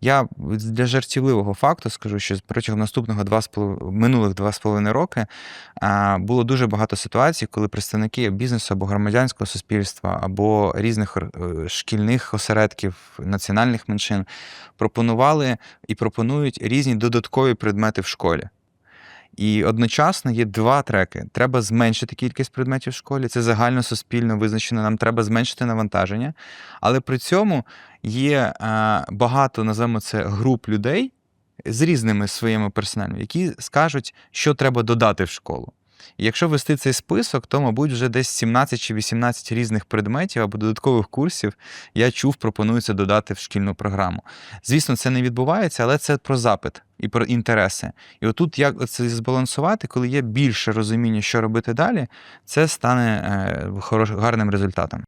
Я для жартівливого факту скажу, що протягом наступного два минулих два з половиною роки було дуже багато ситуацій, коли представники бізнесу або громадянського суспільства, або різних е, шкільних осередків національних меншин пропонували і пропонують різні додаткові предмети в школі. І одночасно є два треки. Треба зменшити кількість предметів в школі. Це загально суспільно визначено. Нам треба зменшити навантаження. Але при цьому є е, багато, називаємо це, груп людей з різними своїми персональними, які скажуть, що треба додати в школу. Якщо вести цей список, то, мабуть, вже десь 17 чи 18 різних предметів або додаткових курсів я чув, пропонується додати в шкільну програму. Звісно, це не відбувається, але це про запит і про інтереси. І отут як це збалансувати, коли є більше розуміння, що робити далі, це стане е, гарним результатом.